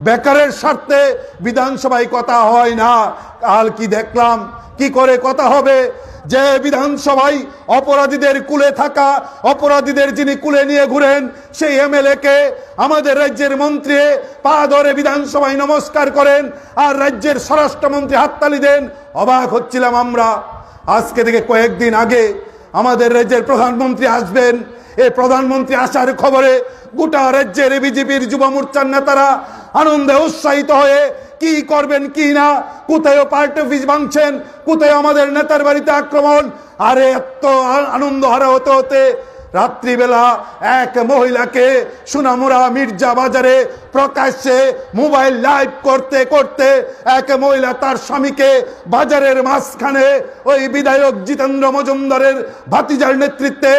বেকারের স্বার্থে বিধানসভায় কথা হয় না। কাল কি দেখলাম? কি করে কথা হবে? যে বিধানসভায় অপরাধীদের কুলে থাকা, অপরাধীদের যিনি কুলে নিয়ে ঘুরেন, সেই এমএলএ কে আমাদের রাজ্যের মন্ত্রী পা ধরে বিধানসভায় নমস্কার করেন আর রাজ্যের স্বরাষ্ট্রমন্ত্রী হাততালি দেন। অবাক হচ্ছিলাম আমরা। আজকে থেকে কয়েকদিন আগে আমাদের রাজ্যের প্রধানমন্ত্রী আসবেন। এই প্রধানমন্ত্রী আসার খবরে গোটা রাজ্যের বিজেপির যুব মোর্চার নেতারা আনন্দে উৎসাহিত হয়ে কি করবেন, কি না, কোথায় পার্টি অফিস ভাঙছেন, কোথায় আমাদের নেতার বাড়িতে আক্রমণ, আরে এত আনন্দ হারা হতে হতে রাত্রিবেলা এক মহিলাকে সুনামুরা মির্জা বাজারে প্রকাশ্যে মোবাইল লাইভ করতে করতে এক মহিলা তার স্বামীকে বাজারের মাঝখানে ওই বিধায়ক জিতেন্দ্র মজুমদারের ভাতিজার নেতৃত্বে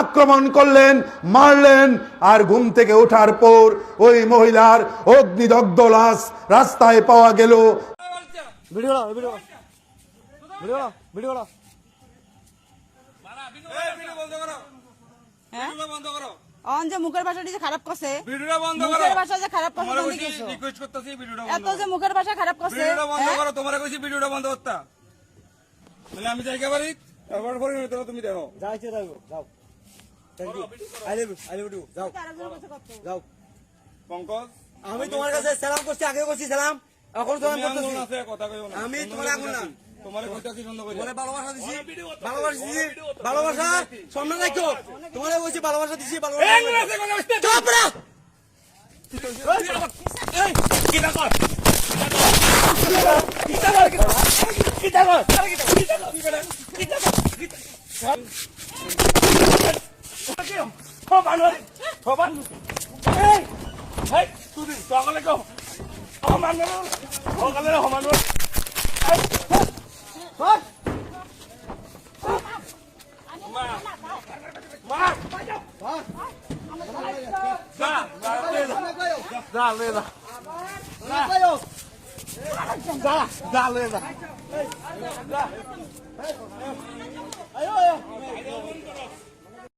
আক্রমণ করলেন মারলেন আর ঘুম থেকে ওঠার পর ওই মহিলার অগ্নিদগ্ধ লাশ রাস্তায় পাওয়া গেল। ভিডিও করো ভিডিও করো ভিডিও করো ভিডিও করো এই ভিডিও বন্ধ করো। হ্যাঁ? ভিডিও বন্ধ করো। অন যে মুখের ভাষাটি যে খারাপ করছে। ভিডিওটা বন্ধ করো। মুখের ভাষা যে খারাপ করছে তুমি কইছি রিকোয়েস্ট করতেছি ভিডিওটা এত যে মুখের ভাষা খারাপ করছে ভিডিওটা বন্ধ হ্যাঁ? করো তোমারে কইছি ভিডিওটা বন্ধ করতে। তাহলে আমি যাই পরে তুমি দেখো। যাও যাও। যাও thank you I love you I love you যাও। আরেকজনের কাছে করতে হবে। যাও। পঙ্কজ? আমি তোমার কাছে সালাম করছি আগে করছি সালাম এখন সালাম তুমি করতেছি। আঙ্গুল আছে কথা কইও না। আমি তোমার লোক আঙ্গুল না। তোমারে ভালোবাসা দিছি। ভালোবাসা দিছি। ভালোবাসা? সামনে রাখো তোমারে বলছি ভালোবাসা দিছি ভালোবাসা আঙ্গুল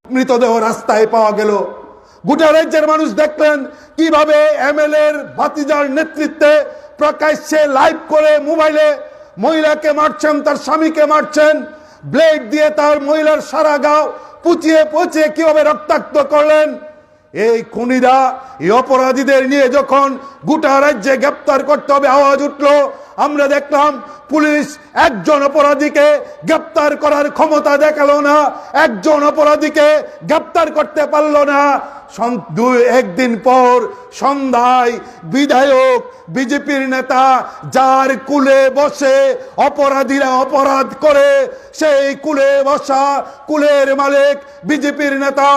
মৃতদেহ রাস্তায় পাওয়া গেল। গোটা রাজ্যের মানুষ দেখলেন কীভাবে এমএলএ এর ভাতিজার নেতৃত্বে প্রকাশ্যে লাইভ করে মোবাইলে মহিলাকে মারছেন, তার স্বামীকে মারছেন। ব্লেড দিয়ে তার মহিলার সারা গাও পুচিয়ে পচিয়ে কীভাবে রক্তাক্ত করলেন? এই খুনিরা, এই অপরাধীদের নিয়ে যখন গোটা রাজ্যে গ্রেপ্তার করতে হবে, আওয়াজ উঠল। আমরা দেখলাম পুলিশ একজন অপরাধীকে গ্রেপ্তার করার ক্ষমতা দেখাল না, একজন অপরাধীকে গ্রেপ্তার করতে পারল না। একদিন পর সন্ধ্যায় বিধায়ক, বিজেপির নেতা যার কুলে বসে অপরাধীরা অপরাধ করে, সেই কুলে বসা কুলের মালিক বিজেপির নেতা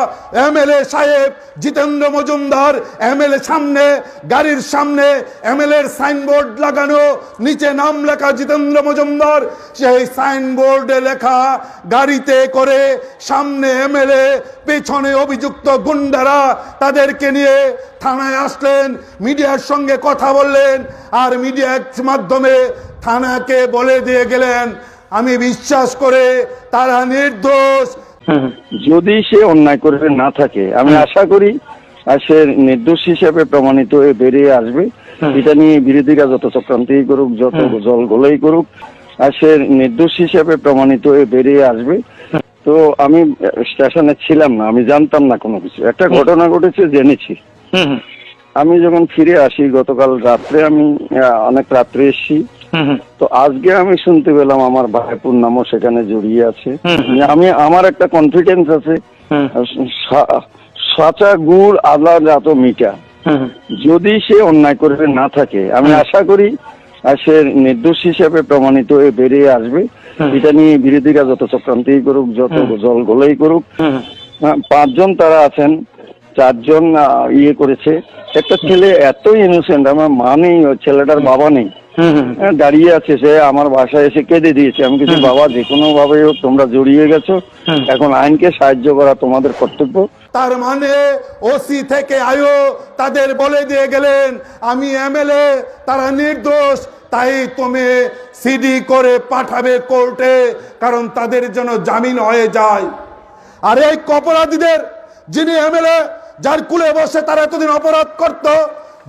এমএলএ সাহেব জিতেন্দ্র মজুমদার। এমএলএ সামনে, গাড়ির সামনে এমএলএ এর সাইনবোর্ড লাগানো, নিচে নাম লেখা জিতেন্দ্র মজুমদার। সেই সাইনবোর্ডে লেখা, গাড়িতে করে সামনে এমএলএ, পেছনে অভিযুক্ত গুন্ডারা তাদেরকে নিয়ে থানায় আসলেন মিডিয়ার সঙ্গে কথা বললেন আর মিডিয়ার মাধ্যমে থানাকে বলে দিয়ে গেলেন আমি বিশ্বাস করে তারা নির্দোষ। যদি সে অন্যায় করে না থাকে আমি আশা করি আর সে নির্দোষ হিসেবে প্রমাণিত হয়ে বেরিয়ে আসবে। এটা নিয়ে বিরোধীরা যত চক্রান্তই করুক যত জল গোলাই করুক আর সে নির্দোষ হিসেবে প্রমাণিত হয়ে বেরিয়ে আসবে। তো আমি স্টেশনে ছিলাম না আমি জানতাম না কোনো কিছু। একটা ঘটনা ঘটেছে জেনেছি। আমি যখন ফিরে আসি গতকাল রাত্রে আমি অনেক রাত্রে এসেছি। তো আজকে আমি শুনতে পেলাম আমার ভাইপুর নামও সেখানে জড়িয়ে আছে। আমি আমার একটা কনফিডেন্স আছে। সাচা গুড় আদা জাত মিঠা। যদি সে অন্যায় করে না থাকে আমি আশা করি আর সে নির্দোষ হিসেবে প্রমাণিত হয়ে বেরিয়ে আসবে। এটা নিয়ে বিরোধীরা যত চক্রান্তই করুক যত জল গোলাই করুক হ্যাঁ, পাঁচজন তারা আছেন চারজন ইয়ে করেছে। একটা ছেলে এতই ইনোসেন্ট আমার মা নেই ছেলেটার বাবা নেই। হ্যাঁ, দাঁড়িয়ে আছে সে আমার বাসায় এসে কেঁদে দিয়েছে। আমি কিছু বাবা যে কোনো ভাবে হোক তোমরা জড়িয়ে গেছো। এখন আইনকে সাহায্য করা তোমাদের কর্তব্য। তার মানে ওসি থেকে আয়ো তাদের বলে দিয়ে গেলেন, আমি এমএলএ, তারা নির্দোষ, তাই তুমি সিডি করে পাঠাবে কোর্টে, কারণ তাদের যেন জামিন হয়ে যায়। আর এই অপরাধীদের, যিনি এমএলএ, যার কুলে বসে তারা এতদিন অপরাধ করত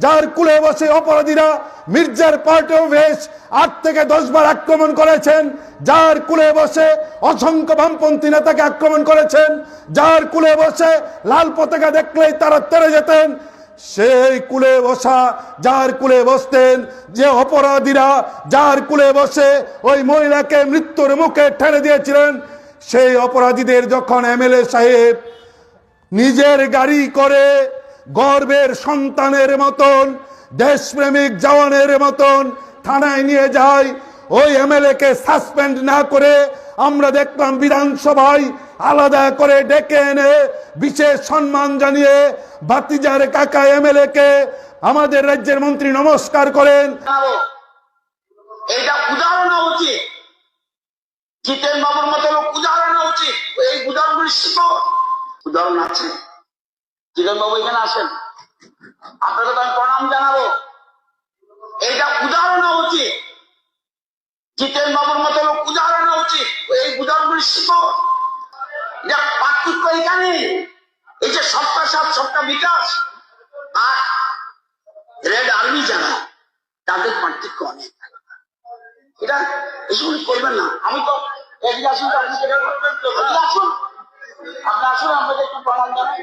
যার কুলে বসে অপরাধীরা মির্জার পার্টি অফিস আট থেকে দশ বার আক্রমণ করেছেন, যার কুলে বসে অসংখ্য বামপন্থী নেতাকে আক্রমণ করেছেন, যার কুলে বসে লাল পতাকা দেখলেই তারা তেরে যেতেন, সেই কুলে বসা, যার কুলে বসতেন যে অপরাধীরা, যার কুলে বসে ওই মহিলাকে মৃত্যুর মুখে ঠেলে দিয়েছিলেন, সেই অপরাধীদের যখন এমএলএ সাহেব নিজের গাড়ি করে গর্বের সন্তানের মতন, দেশপ্রেমিক জওয়ানের মতন থানায় নিয়ে যায়। ওই এমএলএ কে সাসপেন্ড না করে আমরা দেখলাম বিধানসভায় আলাদা করে ডেকে এনে বিশেষ সম্মান জানিয়ে বাতিজার কাকা এমএলএ কে আমাদের রাজ্যের মন্ত্রী নমস্কার করেন। এইটা উদাহরণ উচিত। জিতেন বাবুর মতো উদাহরণ উচিত। এই উদাহরণগুলি শিখো। উদাহরণ আছে। জিতেন বাবু এখানে আসেন। আপনাকে তো আমি প্রণাম জানাব। এইটা উদাহরণ উচিত। জিতেন বাবুর মতো লোক উদাহরণ উচিত। এই উদাহরণগুলি শিখো। এটা পার্থক্য এখানে এই যে সবটা সাত সবটা বিকাশ আর রেড আর্মি যারা, তাদের পার্থক্য অনেক। এটা এসব করবেন না। আমি তো এদিকে আসুন আপনি আসুন। আপনি আসুন, আপনাকে একটু প্রণাম জানাই।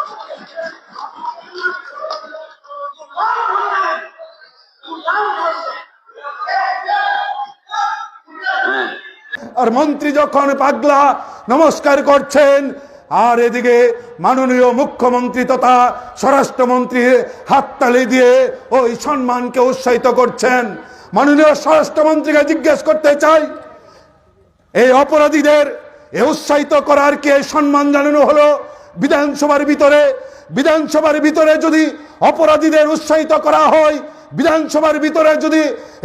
আর মন্ত্রী যখন পাগলা নমস্কার করছেন, আর এদিকে মাননীয় মুখ্যমন্ত্রী তথা স্বরাষ্ট্রমন্ত্রী হাততালি দিয়ে ওই সম্মানকে উৎসাহিত করছেন। মাননীয় স্বরাষ্ট্রমন্ত্রীকে জিজ্ঞেস করতে চাই, এই অপরাধীদের এ উৎসাহিত করার কে সম্মান জানানো হলো? বিধানসভার ভিতরে বিধানসভার ভিতরে যদি অপরাধীদের উৎসাহিত করা হয় বিধানসভার ভিতরে যদি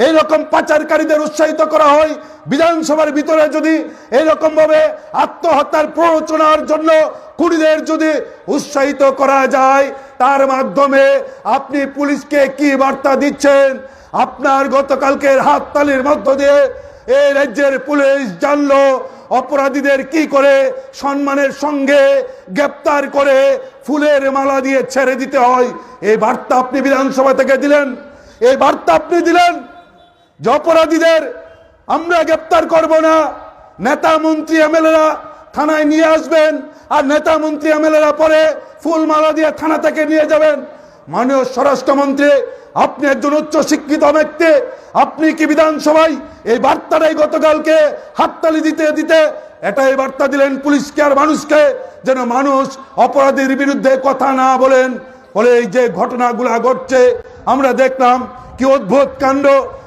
এইরকম পাচারকারীদের উৎসাহিত করা হয়, বিধানসভার ভিতরে যদি এইরকম ভাবে আত্মহত্যার প্ররোচনার জন্য কুড়িদের যদি উৎসাহিত করা যায়, তার মাধ্যমে আপনি পুলিশকে কি বার্তা দিচ্ছেন? আপনার গতকালকের হাততালির মধ্য দিয়ে এই রাজ্যের পুলিশ জানলো, অপরাধীদের কি করে সম্মানের সঙ্গে গ্রেপ্তার করে ফুলের মালা দিয়ে ছেড়ে দিতে হয়। এই বার্তা আপনি বিধানসভা থেকে দিলেন। এই বার্তা আপনি দিলেন যে অপরাধীদের আমরা গ্রেপ্তার করব না। নেতা, মন্ত্রী, এমএলএরা থানায় নিয়ে আসবেন আর নেতা, মন্ত্রী, এমএলএরা পরে ফুল মালা দিয়ে থানা থেকে নিয়ে যাবেন। মাননীয় স্বরাষ্ট্রমন্ত্রী, আপনি একজন উচ্চ শিক্ষিত ব্যক্তি, আপনি কি বিধানসভায় এই বার্তাটাই গতকালকে হাততালি দিতে দিতে এটাই বার্তা দিলেন পুলিশকে আর মানুষকে, যেন মানুষ অপরাধীর বিরুদ্ধে কথা না বলেন। বলে এই যে ঘটনাগুলা ঘটছে আমরা দেখলাম কি অদ্ভুত কাণ্ড।